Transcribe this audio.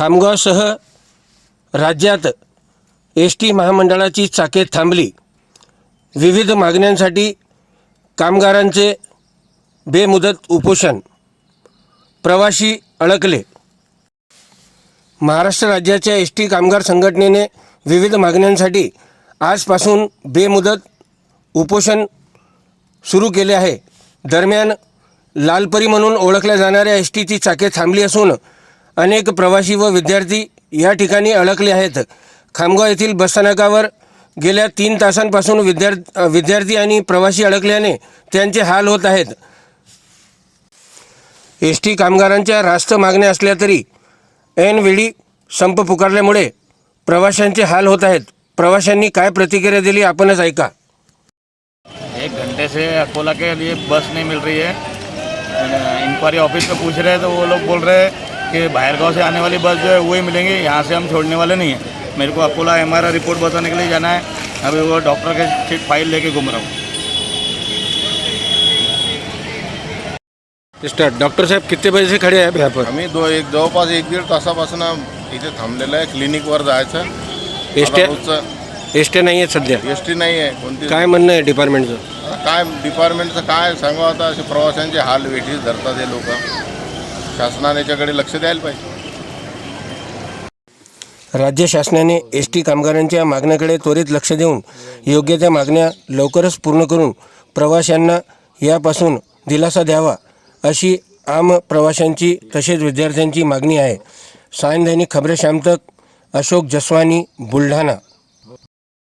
खामगावसह राज्यात S T महामंडळाची चाके थांबली. विविध मागण्यांसाठी कामगारांचे बेमुदत उपोषण. प्रवासी अडकले. महाराष्ट्र राज्याच्या एस टी कामगार संघटनेने विविध मागण्यांसाठी आजपासून बेमुदत उपोषण सुरू केले आहे. दरम्यान लालपरी म्हणून ओळखल्या जाणाऱ्या एस टीची चाके थांबली असून अनेक प्रवासी व विद्यार्थी या ठिकाणी अडकले आहेत. खामगाव येथील बसस्थानकावर गेल्या तीन तासांपासून विद्यार्थी विद्यार्थी आणि प्रवासी अडकल्याने त्यांचे हाल होत आहेत. एस टी कामगारांच्या रास्त मागण्या असल्या तरी ऐनवेळी संप पुकारल्यामुळे प्रवाशांचे हाल होत आहेत. प्रवाशांनी काय प्रतिक्रिया दिली आपणच ऐका. एक घंटे से अकोला के लिए बस नहीं मिल रही है। इंक्वायरी ऑफिस में पूछ रहे हैं तो वो लोग बोल रहे हैं कि बाहर गाँव से आने वाली बस जो है वही मिलेंगे। यहाँ से हम छोड़ने वाले नहीं हैं। मेरे को अकोला एम रिपोर्ट बताने के लिए जाना है। अभी वो डॉक्टर के सीट फ़ाइल लेके घूम रहा हूँ। डॉक्टर साहेब कितने बजे से खड़े हैं यहाँ पर? आम्ही दो एक जवळपास एक दीड तासापासून इथे थांबलेलं आहे क्लिनिकवर जायचं एसट्या एसट्या नाही आहेत सध्या? एस टी नाही आहे कोणती काय म्हणणं आहे डिपार्टमेंटचं काय डिपार्टमेंटचं काय सांगू आता असे प्रवाशांचे हाल वेठीस धरतात हे लोक. शासनाने याच्याकडे लक्ष द्यायला पाहिजे. राज्य शासनाने एस टी कामगारांच्या मागण्याकडे त्वरित लक्ष देऊन योग्य त्या मागण्या लवकरच पूर्ण करून प्रवाशांना यापासून दिलासा द्यावा अशी आम प्रवाशांची तसेच विद्यार्थ्यांची मागणी आहे. सायन दैनिक खबरे शामतक अशोक जसवानी बुलढाणा.